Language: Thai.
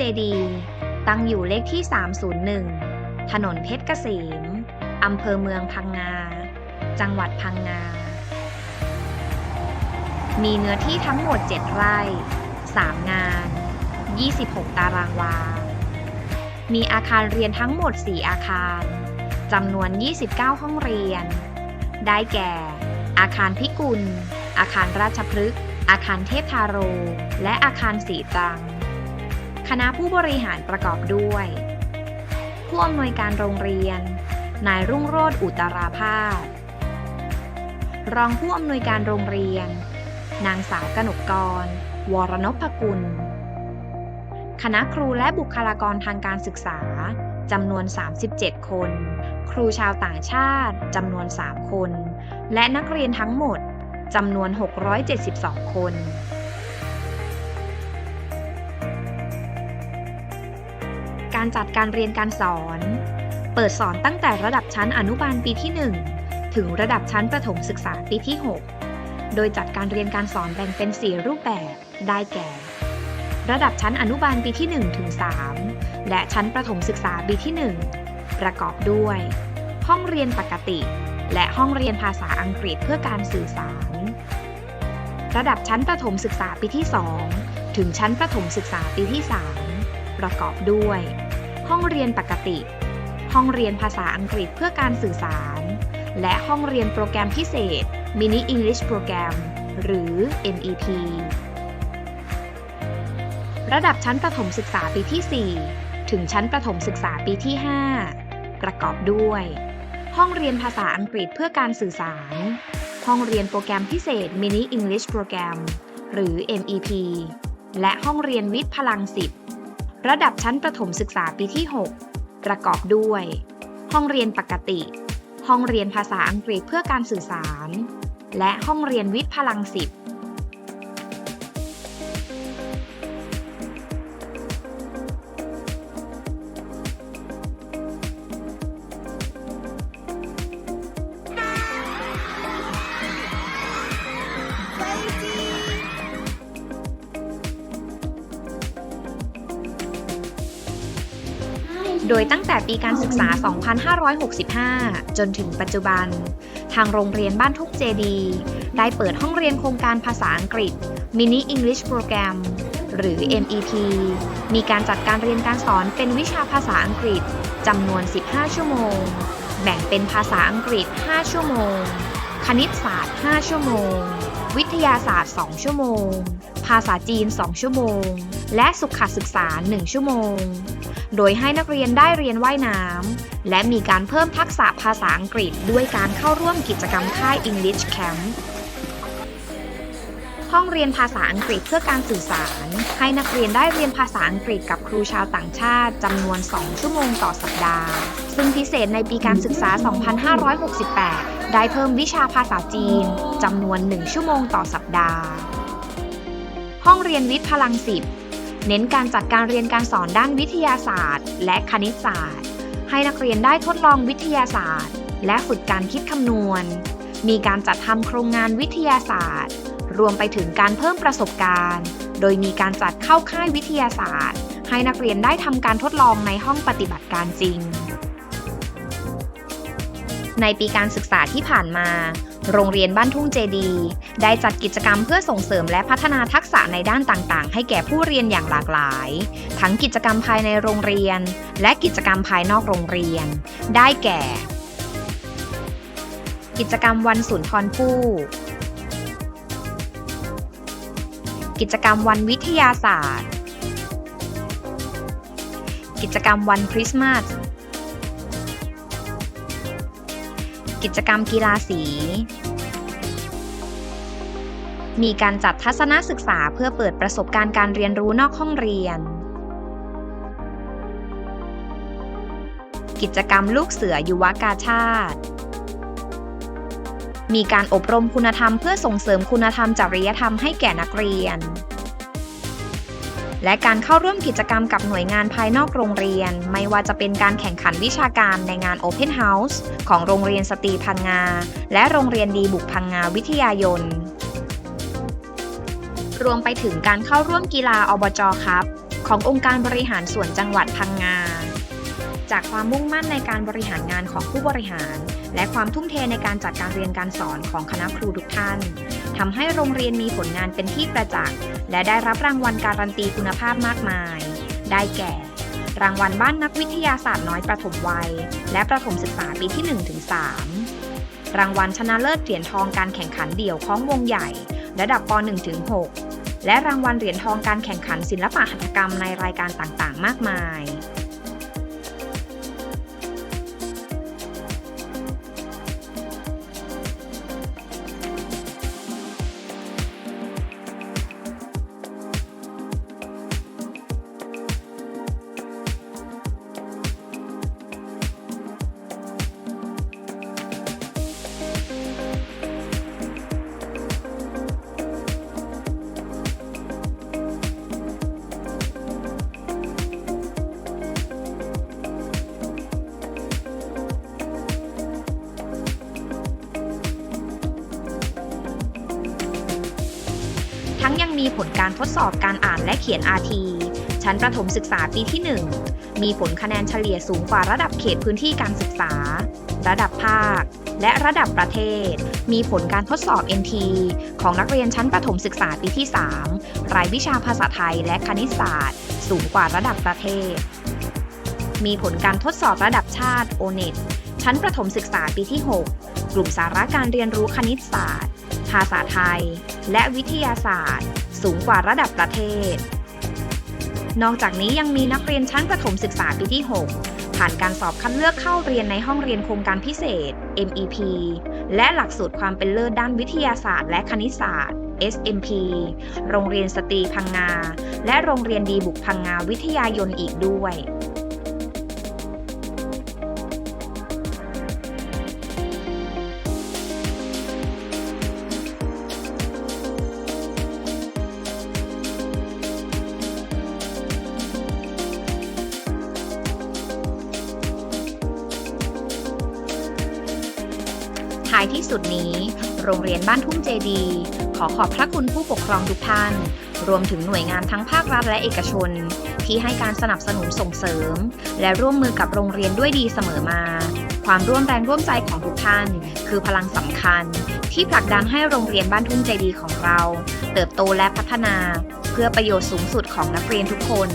เจดีตั้งอยู่เลขที่ 301 ถนนเพชรเกษม อำเภอเมืองพังงา จังหวัดพังงา มีเนื้อที่ทั้งหมด 7 ไร่ 3 งาน 26 ตารางวา มีอาคารเรียนทั้งหมด 4 อาคาร จำนวน 29 ห้องเรียน ได้แก่ อาคารพิกุล อาคารราชพฤกษ์อาคารเทพทาโร และอาคารสีตรัง คณะผู้บริหารประกอบด้วย ผู้อำนวยการโรงเรียน นายรุ่งโรจน์อุตราภาสรองผู้อำนวยการโรงเรียน นางสาวกนกกร วรนพกุล คณะครูและบุคลากรทางการศึกษาจำนวน 37 คน ครูชาวต่างชาติจำนวน 3 คน และนักเรียนทั้งหมดจำนวน 672 คน การจัดการเรียนการสอน เปิดสอนตั้งแต่ระดับชั้นอนุบาลปีที่ 1 ถึงระดับชั้นประถมศึกษาปีที่ 6 โดยจัดการเรียนการสอนแบ่งเป็น 4 รูปแบบ ได้แก่ ระดับชั้นอนุบาลปีที่ 1 ถึง 3 และชั้นประถมศึกษาปีที่ 1 ประกอบด้วย ห้องเรียนปกติ และห้องเรียนภาษาอังกฤษเพื่อการสื่อสาร ระดับชั้นประถมศึกษาปีที่ 2 ถึงชั้นประถมศึกษาปีที่ 3 ประกอบด้วย ห้องเรียนปกติ ห้องเรียนภาษาอังกฤษเพื่อการสื่อสาร และห้องเรียนโปรแกรมพิเศษ Mini English Program หรือ MEP ระดับชั้นประถมศึกษาปีที่ 4 ถึงชั้นประถมศึกษาปีที่ 5 ประกอบด้วย ห้องเรียนภาษาอังกฤษเพื่อการสื่อสาร ห้องเรียนโปรแกรมพิเศษ Mini English Program หรือ MEP และห้องเรียนวิทย์พลังสิบ ระดับชั้นประถมศึกษาปีที่ 6 ประกอบด้วย ห้องเรียนปกติ ห้องเรียนภาษาอังกฤษเพื่อการสื่อสาร และห้องเรียนวิทย์พลังสิบ โดยตั้งแต่ปีการศึกษา 2565 จนถึงปัจจุบัน ทางโรงเรียนบ้านทุกเจดี ได้เปิดห้องเรียนโครงการภาษาอังกฤษ Mini English Program หรือ MEP มีการจัดการเรียนการสอนเป็นวิชาภาษาอังกฤษจำนวน 15 ชั่วโมง แบ่งเป็นภาษาอังกฤษ 5 ชั่วโมง คณิตศาสตร์ 5 ชั่วโมง วิทยาศาสตร์ 2 ชั่วโมง ภาษาจีน 2 ชั่วโมง และสุขศึกษา 1 ชั่วโมง โดยให้นักเรียนได้เรียนว่ายน้ำ และมีการเพิ่มทักษะภาษาอังกฤษด้วยการเข้าร่วมกิจกรรมค่าย English Camp ห้องเรียนภาษาอังกฤษเพื่อการสื่อสาร ให้นักเรียนได้เรียนภาษาอังกฤษกับครูชาวต่างชาติจำนวน 2 ชั่วโมงต่อสัปดาห์ ซึ่งพิเศษในปีการศึกษา 2568 ได้เพิ่มวิชาภาษาจีนจำนวน 1 ชั่วโมงต่อสัปดาห์ ห้องเรียนวิทย์พลังสิบเน้นการจัดการเรียนการสอนด้านวิทยาศาสตร์ และคณิตศาสตร์ ให้นักเรียนได้ทดลองวิทยาศาสตร์ และฝึกการคิดคำนวณ มีการจัดทำโครงงานวิทยาศาสตร์ รวมไปถึงการเพิ่มประสบการณ์ โดยมีการจัดเข้าค่ายวิทยาศาสตร์ ให้นักเรียนได้ทำการทดลองในห้องปฏิบัติการจริง ในปีการศึกษาที่ผ่านมา โรงเรียนบ้านทุ่งเจดี ได้จัดกิจกรรมเพื่อส่งเสริมและพัฒนาทักษะในด้านต่างๆ ให้แก่ผู้เรียนอย่างหลากหลาย ทั้งกิจกรรมภายในโรงเรียน และกิจกรรมภายนอกโรงเรียน ได้แก่ กิจกรรมวันสุนทรภู่ กิจกรรมวันวิทยาศาสตร์ กิจกรรมวันคริสต์มาส กิจกรรมกีฬาสี มีการจัดทัศนศึกษาเพื่อเปิดประสบการณ์การเรียนรู้นอกห้องเรียน กิจกรรมลูกเสือยุวกาชาติ มีการอบรมคุณธรรมเพื่อส่งเสริมคุณธรรมจริยธรรมให้แก่นักเรียน และการเข้าร่วมกิจกรรมกับหน่วยงานภายนอกโรงเรียน ไม่ว่าจะเป็นการแข่งขันวิชาการในงาน Open House ของโรงเรียนสตรีพังงา และโรงเรียนดีบุกพังงาวิทยายน รวมไปถึงการเข้าร่วมกีฬาอบจครับ ขององค์การบริหารส่วนจังหวัดพังงา จากความมุ่งมั่นในการบริหารงานของผู้บริหาร และความทุ่มเทในการจัดการเรียนการสอนของคณะครูทุกท่านทำให้โรงเรียนมีผลงานเป็นที่ประจักษ์ และได้รับรางวัลการันตีคุณภาพมากมาย ได้แก่ รางวัลบ้านนักวิทยาศาสตร์น้อยประถมวัย และประถมศึกษาปีที่ 1-3 รางวัลชนะเลิศเหรียญทองการแข่งขันเดี่ยวคล้องวงใหญ่ ระดับป .1-6 และรางวัลเหรียญทองการแข่งขันศิลปะหัตถกรรมในรายการต่างๆ มากมาย ทั้งยังมีผลการทดสอบการอ่านและเขียน RT ชั้นประถมศึกษาปีที่ 1 มีผลคะแนนเฉลี่ยสูงกว่าระดับเขตพื้นที่การศึกษา ระดับภาค และระดับประเทศ มีผลการทดสอบ NT ของนักเรียนชั้นประถมศึกษาปีที่ 3 รายวิชาภาษาไทยและคณิตศาสตร์ สูงกว่าระดับประเทศ มีผลการทดสอบระดับชาติ ONET ชั้นประถมศึกษาปีที่ 6 กลุ่มสาระการเรียนรู้คณิตศาสตร์ ภาษาไทย และวิทยาศาสตร์ สูงกว่าระดับประเทศ นอกจากนี้ยังมีนักเรียนชั้นประถมศึกษาปีที่ 6 ผ่านการสอบคัดเลือกเข้าเรียนในห้องเรียนโครงการพิเศษ MEP และหลักสูตรความเป็นเลิศด้านวิทยาศาสตร์และคณิตศาสตร์ SMP โรงเรียนสตรีพังงา และโรงเรียนดีบุกพังงาวิทยายนอีกด้วย ท้ายที่สุดนี้ โรงเรียนบ้านทุ่งเจดี ขอขอบพระคุณผู้ปกครองทุกท่าน รวมถึงหน่วยงานทั้งภาครัฐและเอกชน ที่ให้การสนับสนุนส่งเสริม และร่วมมือกับโรงเรียนด้วยดีเสมอมา ความร่วมแรงร่วมใจของทุกท่าน คือพลังสำคัญ ที่ผลักดันให้โรงเรียนบ้านทุ่งเจดีของเรา เติบโตและพัฒนา เพื่อประโยชน์สูงสุดของนักเรียนทุกคน